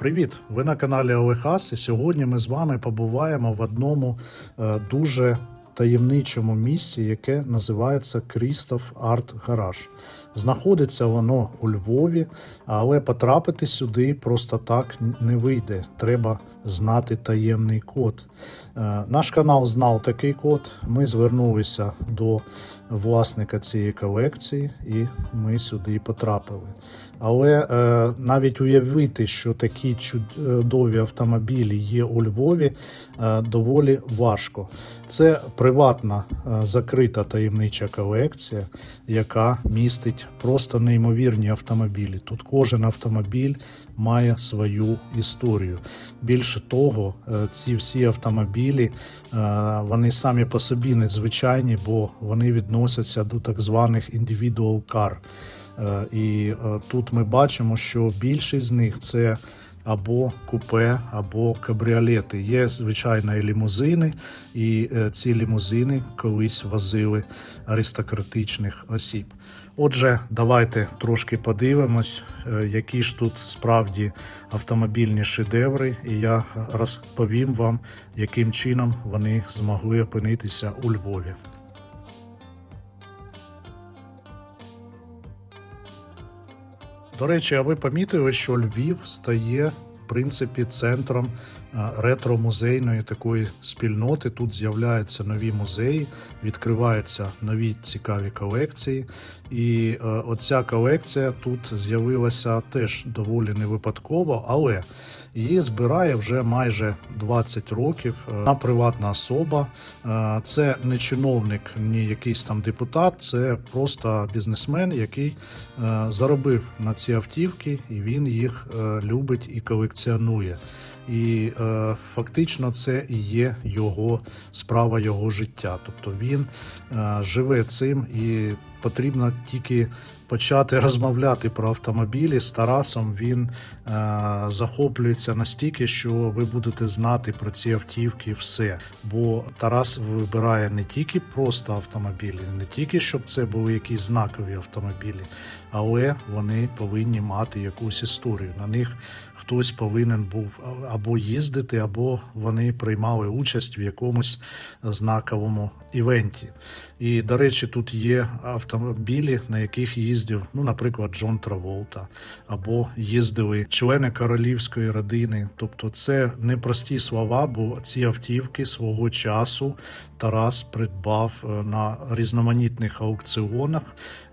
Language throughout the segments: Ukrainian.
Привіт! Ви на каналі Олехас, і сьогодні ми з вами побуваємо в одному е, дуже таємничому місці, яке називається Крістоф Арт Гараж. Знаходиться воно у Львові, але потрапити сюди просто так не вийде. Треба знати таємний код. Е, Наш канал знав такий код. Ми звернулися до власника цієї колекції, і ми сюди потрапили. Але е, навіть уявити, що такі чудові автомобілі є у Львові, е, доволі важко. Це приватна е, закрита таємнича колекція, яка містить просто неймовірні автомобілі. Тут кожен автомобіль має свою історію. Більше того, е, ці всі автомобілі е, вони самі по собі незвичайні, бо вони відносяться до так званих car. Е, І тут ми бачимо, що більшість з них це або купе, або кабріолети. Є звичайно і лімузини, і е, ці лімузини колись возили аристократичних осіб. Отже, давайте трошки подивимось, е, які ж тут справді автомобільні шедеври, і я розповім вам, яким чином вони змогли опинитися у Львові. До речі, а ви помітили, що Львів стає принципі центром ретро-музейної такої спільноти. Тут з'являються нові музеї, відкриваються нові цікаві колекції. І е, оця колекція тут з'явилася теж доволі не випадково, але її збирає вже майже 20 років. е, Вона приватна особа. Е, Це не чиновник, ні якийсь там депутат, це просто бізнесмен, який заробив на ці автівки, і він їх любить і колекціонує. cernuje І е, фактично це і є його справа, його життя. Тобто він е, живе цим і потрібно тільки почати розмовляти про автомобілі з Тарасом. Він е, захоплюється настільки, що ви будете знати про ці автівки все. Бо Тарас вибирає не тільки просто автомобілі, не тільки щоб це були якісь знакові автомобілі, але вони повинні мати якусь історію. На них хтось повинен був або їздити, або вони приймали участь в якомусь знаковому івенті. І, до речі, тут є автомобілі, на яких їздив, ну, наприклад, Джон Траволта, або їздили члени королівської родини. Тобто, це не прості слова, бо ці автівки свого часу Тарас придбав е, на різноманітних аукціонах,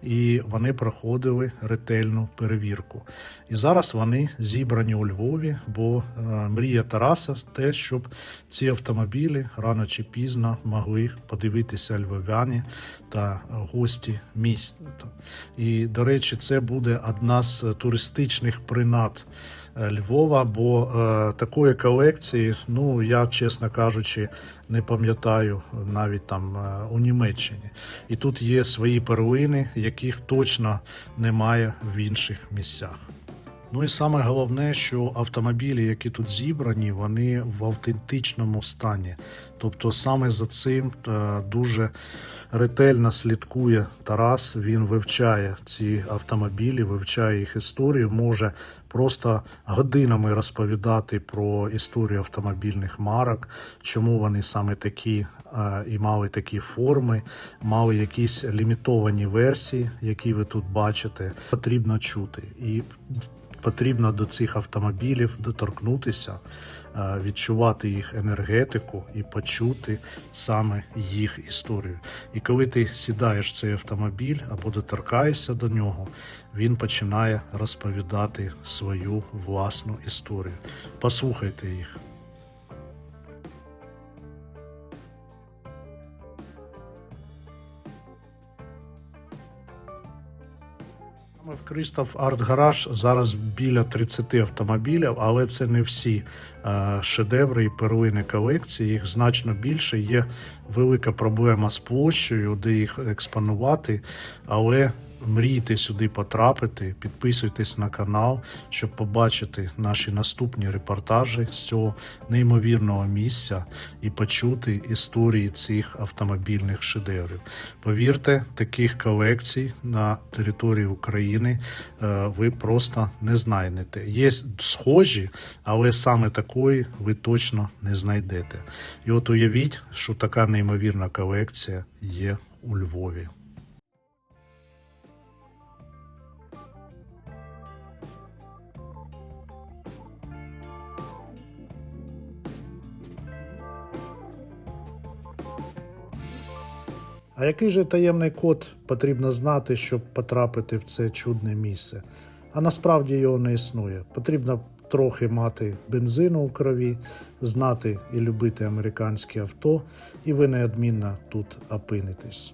і вони проходили ретельну перевірку. І зараз вони зібрані у Львові, бо е, мрія Тараса те, щоб ці автомобілі рано чи пізно могли подивитися львов'яні та гості міста. І, до речі, це буде одна з туристичних принад. е, Львова, бо е, такої колекції, ну я чесно кажучи, не пам'ятаю навіть там е, у Німеччині. І тут є свої перлини, яких точно немає в інших місцях. Ну і саме головне, що автомобілі, які тут зібрані, вони в автентичному стані. Тобто саме за цим е, дуже ретельно слідкує Тарас. Він вивчає ці автомобілі, вивчає їх історію, може просто годинами розповідати про історію автомобільних марок, чому вони саме такі е, і мали такі форми, мали якісь лімітовані версії, які ви тут бачите. Потрібно чути і потрібно до цих автомобілів доторкнутися, е, відчувати їх енергетику і почути саме їх історію. І коли ти сідаєш в цей автомобіль або доторкаєшся до нього, він починає розповідати свою власну історію. Послухайте їх. Ми в Кристоф Арт Гараж зараз біля 30 автомобілів, але це не всі е, шедеври і перлини колекції. Їх значно більше. Є велика проблема з площею, де їх експонувати, але мрійте сюди потрапити, підписуйтесь на канал, щоб побачити наші наступні репортажі з цього неймовірного місця і почути історії цих автомобільних шедеврів. Повірте, таких колекцій на території України е, ви просто не знайдете. Є схожі, але саме такої ви точно не знайдете. І от уявіть, що така неймовірна колекція є у Львові. А який же таємний код потрібно знати, щоб потрапити в це чудне місце? А насправді його не існує. Потрібно трохи мати бензину у крові, знати і любити американське авто, і ви неодмінно тут опинитесь.